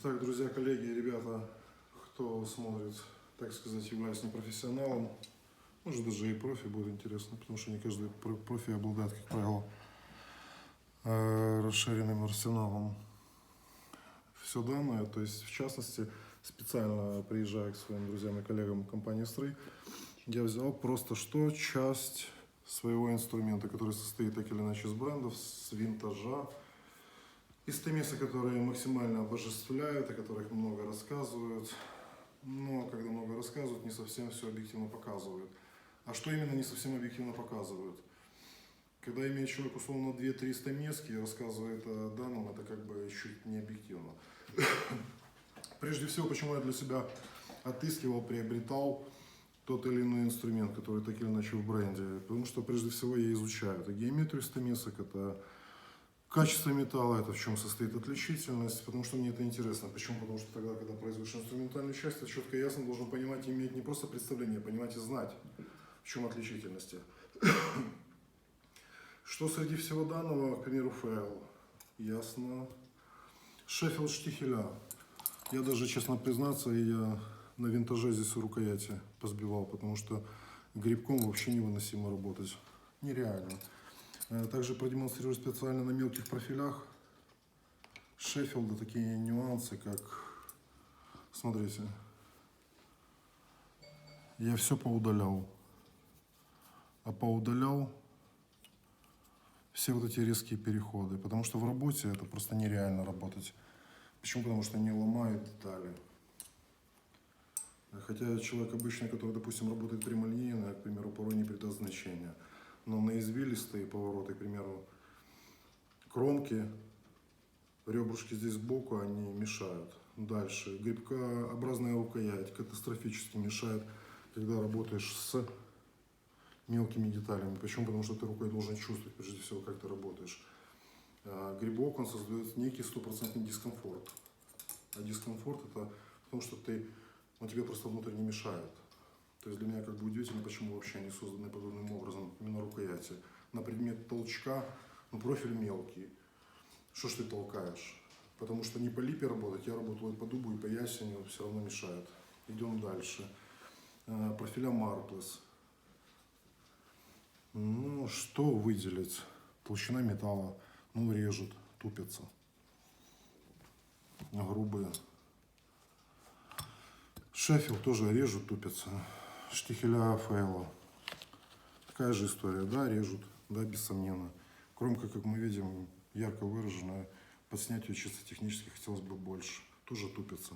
Итак, друзья, коллеги, ребята, кто смотрит, так сказать, являясь непрофессионалом, может даже и профи будет интересно, потому что не каждый про- профи обладает, как правило, э, расширенным арсеналом. Все данное, то есть, в частности, специально приезжая к своим друзьям и коллегам компании «Строй», я взял просто что? Часть своего инструмента, который состоит так или иначе из брендов, с винтажа, из темеса, которые максимально обожествляют, о которых много рассказывают, но когда много рассказывают, не совсем все объективно показывают. А что именно не совсем объективно показывают? Когда имеет человек условно 2-3 стамески и рассказывает о данном, это как бы чуть не объективно. Прежде всего, почему я для себя отыскивал, приобретал тот или иной инструмент, который так или иначе в бренде. Потому что прежде всего я изучаю это геометрию стамесок, это Качество металла, это в чем состоит отличительность, потому что мне это интересно. Почему? Потому что тогда, когда производишь инструментальную часть, ты четко и ясно должен понимать и иметь не просто представление, а понимать и знать, в чем отличительности. Что среди всего данного, к примеру, фейл, ясно. Шеффилд штихеля. Я даже, честно признаться, я на винтаже здесь у рукояти позбивал, потому что грибком вообще невыносимо работать. Нереально. Э, Также продемонстрирую специально на мелких профилях Шеффилда такие нюансы, как, смотрите, я все поудалял, а поудалял все вот эти резкие переходы, потому что в работе это просто нереально работать. Почему? Потому что не ломают детали. Хотя человек обычный, который, допустим, работает прямолинейно, к примеру, порой не придаст значения. Но на извилистые повороты, к примеру, кромки, ребрышки здесь сбоку, они мешают. Дальше. Грибкообразная рукоять катастрофически мешает, когда работаешь с мелкими деталями. Почему? Потому что ты рукой должен чувствовать, прежде всего, как ты работаешь. А грибок, он создает некий стопроцентный дискомфорт. А дискомфорт это потому, что ты, он тебе просто внутрь не мешает. То есть для меня как бы удивительно, почему вообще они созданы подобным образом, именно рукояти. На предмет толчка, ну профиль мелкий. Что ж ты толкаешь? Потому что не по липе работать, я работаю по дубу, и по ясеню, все равно мешает. Идем дальше. Э, Профиля Марплес. Ну, что выделить? Толщина металла. Ну, режут, тупятся. Грубые. Шеффилд тоже режут, тупятся. Штихеля Фейла. Такая же история. Да, режут. Да, бессомненно. Кромка, как мы видим, ярко выраженная. Под снятие чисто технически хотелось бы больше. Тоже тупится.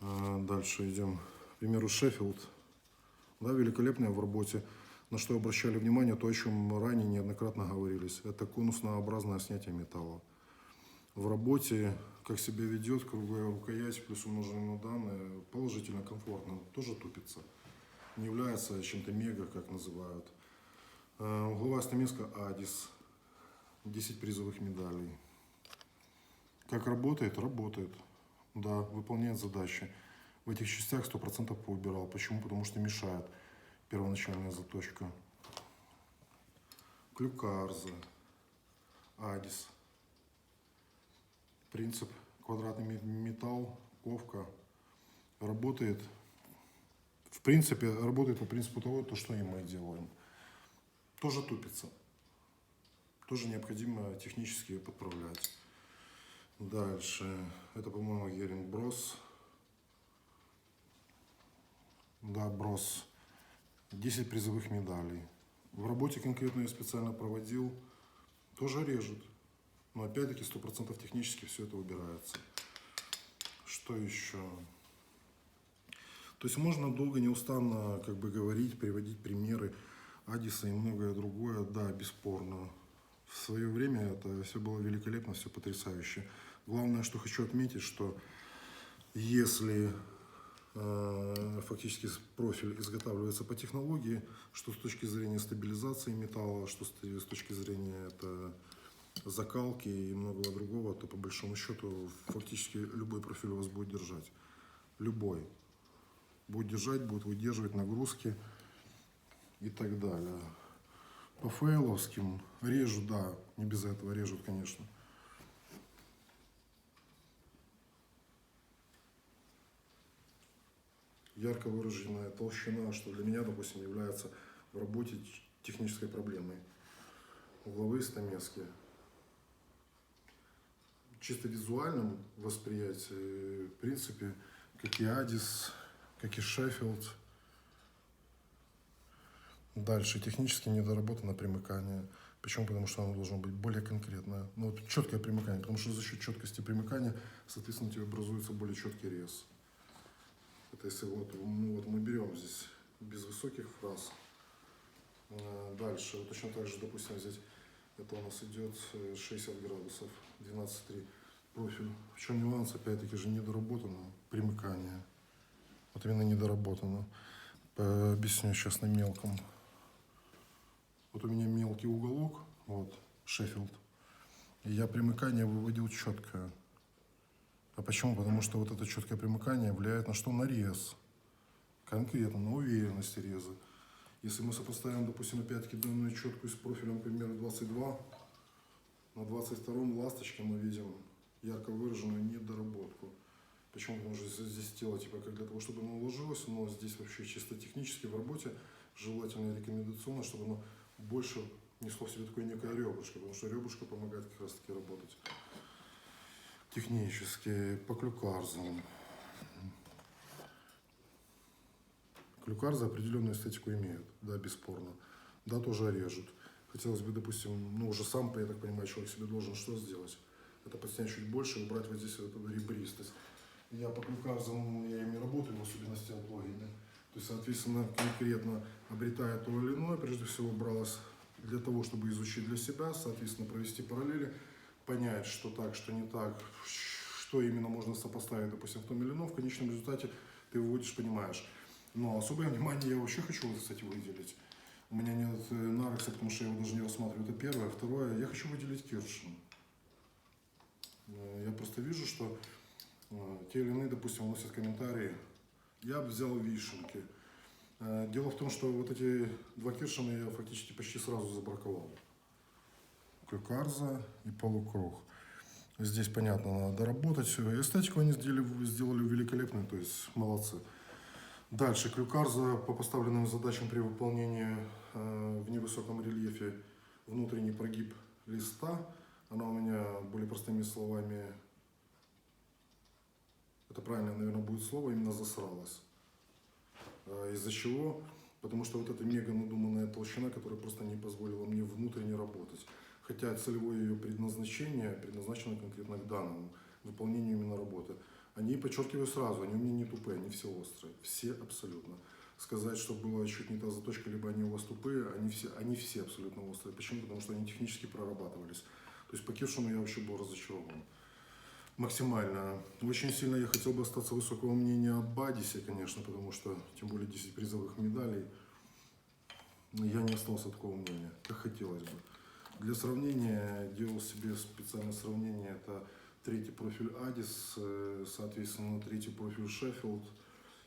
А, Дальше идем. К примеру, Шеффилд. Да, великолепная в работе. На что обращали внимание, то, о чем ранее неоднократно говорились. Это конуснообразное снятие металла. В работе, как себя ведет, круглая рукоять плюс умноженные на данные, положительно, комфортно, тоже тупится. Не является чем-то мега, как называют. Э, Угловая стамеска Адис. 10 призовых медалей. Как работает? Работает. Да, выполняет задачи. В этих частях 100% поубирал. Почему? Потому что мешает первоначальная заточка. Клюкарза. Адис. Принцип квадратный ме- металл, ковка. Работает. Принципе, работает по принципу того, то, что и мы делаем. Тоже тупится. Тоже необходимо технически подправлять. Дальше. Это, по-моему, Геринг Брос. Да, Брос. 10 призовых медалей. В работе конкретно я специально проводил. Тоже режет. Но опять-таки 100% технически все это убирается. Что еще? То есть можно долго, неустанно как бы говорить, приводить примеры Адиса и многое другое. Да, бесспорно. В свое время это все было великолепно, все потрясающе. Главное, что хочу отметить, что если э, фактически профиль изготавливается по технологии, что с точки зрения стабилизации металла, что с точки зрения это закалки и многого другого, то по большому счету фактически любой профиль у вас будет держать. Любой будет держать, будет выдерживать нагрузки и так далее. По фейловским режу, да, не без этого режут, конечно. Ярко выраженная толщина, что для меня, допустим, является в работе технической проблемой. Угловые стамески. Чисто визуальном восприятии, в принципе, как и Адис, как и Шеффилд. Дальше технически недоработано примыкание. Почему? Потому что оно должно быть более конкретное. Ну, вот четкое примыкание, потому что за счет четкости примыкания, соответственно, у тебя образуется более четкий рез. Это если вот, ну, вот мы берем здесь без высоких фраз. Э, Дальше, вот точно так же, допустим, взять, это у нас идет э, 60 градусов, 12,3 профиль. В чем нюанс, опять-таки же, недоработано примыкание. Вот именно недоработано. Объясню сейчас на мелком. Вот у меня мелкий уголок, вот, Шеффилд. И я примыкание выводил четкое. А почему? Потому что вот это четкое примыкание влияет на что? На рез. Конкретно, на уверенность реза. Если мы сопоставим, допустим, опять-таки данную четкую с профилем, к примеру, 22, на 22-м ласточке мы видим ярко выраженную недоработку. Почему? Потому что здесь- тело, типа, как для того, чтобы оно уложилось, но здесь вообще чисто технически в работе желательно и рекомендационно, чтобы оно больше несло в себе такое некое ребрышко, потому что ребрышко помогает как раз таки работать технически, по клюкарзам. Клюкарзы определенную эстетику имеют, да, бесспорно. Да, тоже режут. Хотелось бы, допустим, ну, уже сам, я так понимаю, человек себе должен что сделать? Это подснять чуть больше, убрать вот здесь вот эту ребристость. Я по клюкарзам, я ими работаю, в особенности от логики. То есть, соответственно, конкретно обретая то или иное, прежде всего бралось для того, чтобы изучить для себя, соответственно, провести параллели, понять, что так, что не так, что именно можно сопоставить, допустим, в том или ином, в конечном результате ты выводишь, понимаешь. Но особое внимание я вообще хочу, кстати, выделить. У меня нет э, Нарекса, потому что я его даже не рассматриваю. Это первое. Второе, я хочу выделить Киршин. Э, Я просто вижу, что те или иные, допустим, вносят комментарии. Я взял вишенки. Э, Дело в том, что вот эти два Киршина я фактически почти сразу забраковал. Клюкарза и полукруг. Здесь, понятно, надо доработать все. Эстетику они сделали, сделали великолепную, то есть молодцы. Дальше, клюкарза по поставленным задачам при выполнении э, в невысоком рельефе внутренний прогиб листа. Она у меня, более простыми словами, это правильно, наверное, будет слово, именно засралась. Э, Из-за чего? Потому что вот эта мега надуманная толщина, которая просто не позволила мне внутренне работать. Хотя целевое ее предназначение предназначено конкретно к данному выполнению именно работы. Они, подчеркиваю сразу, они у меня не тупые, они все острые. Все абсолютно. Сказать, что была чуть не та заточка, либо они у вас тупые, они все, они все абсолютно острые. Почему? Потому что они технически прорабатывались. То есть по Киршину я вообще был разочарован. Максимально. Очень сильно я хотел бы остаться высокого мнения о Бадисе, конечно, потому что, тем более, 10 призовых медалей. Я не остался такого мнения, как хотелось бы. Для сравнения, делал себе специальное сравнение, это третий профиль Адис, э, соответственно, третий профиль Шеффилд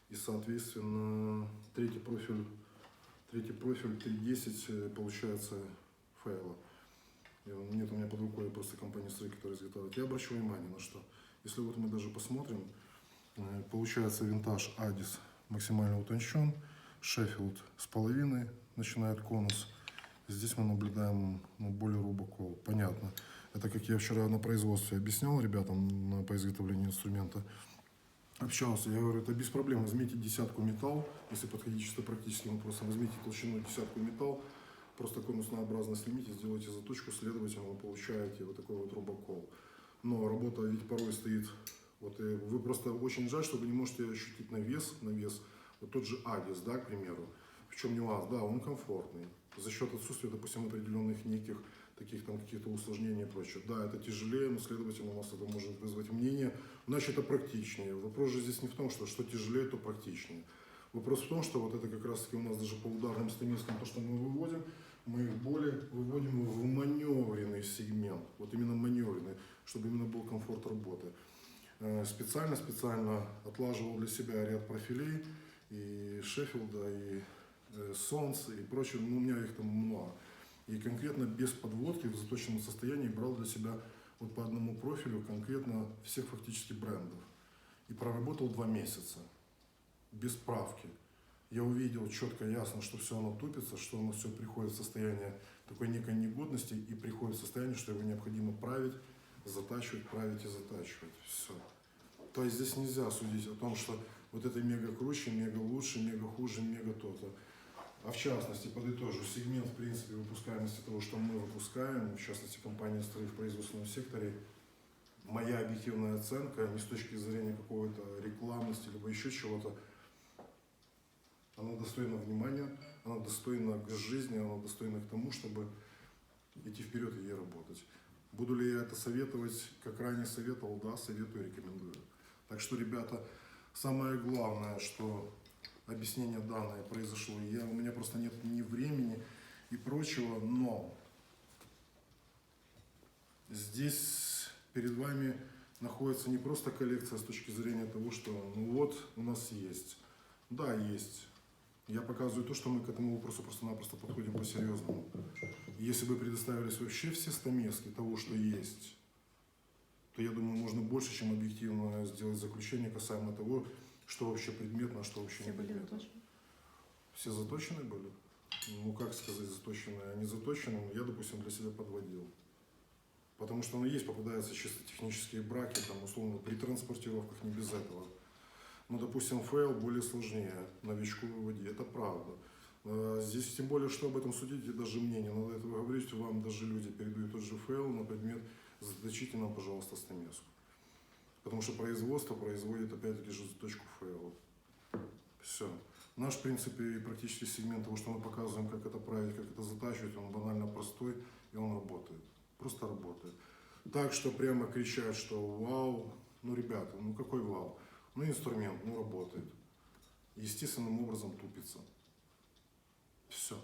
и, соответственно, третий профиль, третий профиль 3.10 э, получается Фейла. Нет у меня под рукой просто компания строй, которая изготавливает. Я обращу внимание на что. Если вот мы даже посмотрим, э, получается винтаж Адис максимально утончен, Шеффилд с половиной начинает конус. Здесь мы наблюдаем ну, более рубокол. Понятно. Это как я вчера на производстве объяснял ребятам на, по изготовлению инструмента. Общался, я говорю, это без проблем. Возьмите десятку металл, если подходить чисто практическим вопросом, возьмите толщину десятку металл, просто конуснообразно снимите, сделайте заточку, следовательно, вы получаете вот такой вот рубокол. Но работа ведь порой стоит, вот и вы просто очень жаль, что вы не можете ощутить на вес, на вес, вот тот же Адис, да, к примеру. В чем нюанс? Да, он комфортный. За счет отсутствия, допустим, определенных неких таких там каких-то усложнений и прочее. Да, это тяжелее, но, следовательно, у вас это может вызвать мнение, значит, это практичнее. Вопрос же здесь не в том, что что тяжелее, то практичнее. Вопрос в том, что вот это как раз-таки у нас даже по ударным стамескам, то, что мы выводим, мы их более выводим в маневренный сегмент, вот именно маневренный, чтобы именно был комфорт работы. Э, Специально-специально отлаживал для себя ряд профилей и Шеффилда, и э, Солнце, и прочее, ну, у меня их там много. И конкретно без подводки в заточенном состоянии брал для себя вот по одному профилю конкретно всех фактически брендов. И проработал два месяца. Без правки. Я увидел четко, ясно, что все оно тупится, что оно все приходит в состояние такой некой негодности и приходит в состояние, что его необходимо править, затачивать, править и затачивать. Все. То есть здесь нельзя судить о том, что вот это мега круче, мега лучше, мега хуже, мега то-то. А в частности, подытожу, сегмент, в принципе, выпускаемости того, что мы выпускаем, в частности, компания «Строй» в производственном секторе, моя объективная оценка, не с точки зрения какой-то рекламности, либо еще чего-то, она достойна внимания, она достойна к жизни, она достойна к тому, чтобы идти вперед и ей работать. Буду ли я это советовать, как ранее советовал, да, советую, рекомендую. Так что, ребята, самое главное, что объяснение данное произошло, я, у меня просто нет ни времени и прочего, но здесь перед вами находится не просто коллекция с точки зрения того, что ну вот у нас есть. Да, есть. Я показываю то, что мы к этому вопросу просто-напросто подходим по-серьезному. Если бы предоставились вообще все стамески того, что есть, то я думаю, можно больше, чем объективно сделать заключение касаемо того, что вообще предметно, а что вообще Все не были предметно. заточены? Все заточены были? Ну, как сказать, заточены, а не заточены, я, допустим, для себя подводил. Потому что, ну, есть, попадаются чисто технические браки, там, условно, при транспортировках не без этого. Ну, допустим, фейл более сложнее новичку выводить, это правда. А Здесь тем более, что об этом судить, и даже мне не надо этого говорить, вам даже люди передают тот же фейл на предмет «заточите нам, пожалуйста, стамеску». Потому что производство производит, опять-таки, же заточку фейла. Все. Наш, в принципе, и практически сегмент того, что мы показываем, как это править, как это затачивать, он банально простой, и он работает. Просто работает. Так что прямо кричать, что вау, ну, ребята, ну какой вау? Ну, инструмент, ну, работает. Естественным образом тупится. Все.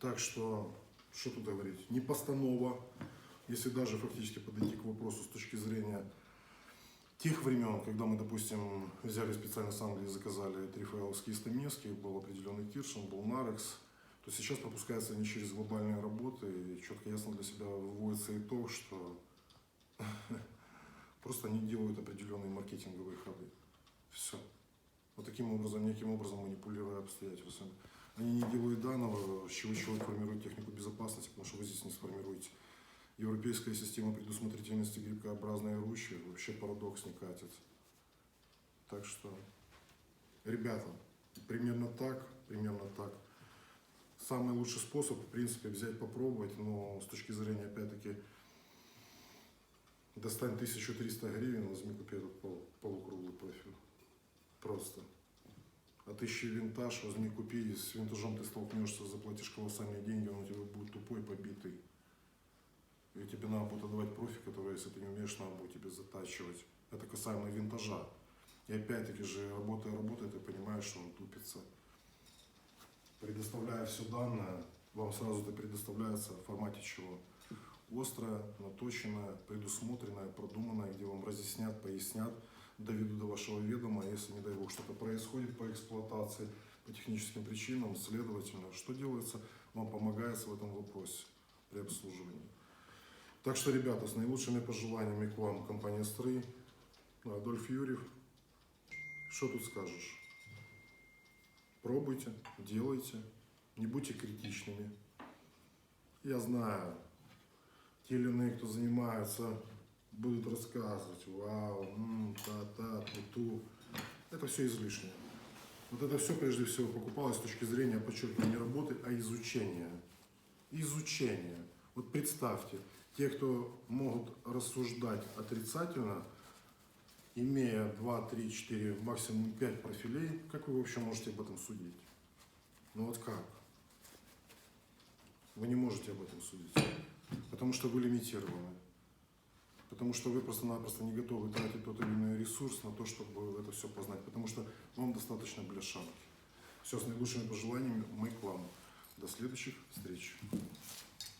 Так что, что тут говорить? Не постанова, если даже фактически подойти к вопросу с точки зрения тех времен, когда мы, допустим, взяли специально с Англии, заказали три файловские стамески, был определенный Киршин, был Нарекс, то сейчас пропускаются они через глобальные работы, и четко ясно для себя выводится итог, что просто они делают определенные маркетинговые ходы. Все. Вот таким образом, неким образом манипулируя обстоятельствами. Они не делают данного, с чего человек формирует технику безопасности, потому что вы здесь не сформируете. Европейская система предусмотрительности грибкообразной ручи вообще парадокс не катит. Так что, ребята, примерно так, примерно так. Самый лучший способ, в принципе, взять, попробовать, но с точки зрения, опять-таки, достань 1300 гривен, возьми, купи этот пол- полукруглый профиль. Просто. А тысячи винтаж, возьми, купи, с винтажом ты столкнешься, заплатишь колоссальные деньги, он у тебя будет тупой, побитый. И тебе надо будет отдавать профи, который, если ты не умеешь, надо будет тебе затачивать. Это касаемо винтажа. И опять-таки же, работая, работая, ты понимаешь, что он тупится. Предоставляя все данное, вам сразу это предоставляется в формате чего? Острое, наточенное, предусмотренное, продуманное, где вам разъяснят, пояснят, доведут до вашего ведома, а если, не дай бог, что-то происходит по эксплуатации, по техническим причинам, следовательно, что делается, вам помогается в этом вопросе при обслуживании. Так что, ребята, с наилучшими пожеланиями к вам, компания «Строй», Адольф Юрьев. Что тут скажешь? Пробуйте, делайте, не будьте критичными. Я знаю, те или иные, кто занимается, будут рассказывать, вау, та-та, ту-ту. Это все излишнее. Вот это все, прежде всего, покупалось с точки зрения, подчеркиваю, не работы, а изучения. Изучение. Вот представьте, те, кто могут рассуждать отрицательно, имея 2, 3, 4, максимум 5 профилей, как вы вообще можете об этом судить? Ну вот как? Вы не можете об этом судить, потому что вы лимитированы. Потому что вы просто-напросто не готовы тратить тот или иной ресурс на то, чтобы это все познать. Потому что вам достаточно бляшанки. Все, с наилучшими пожеланиями мы к вам. До следующих встреч.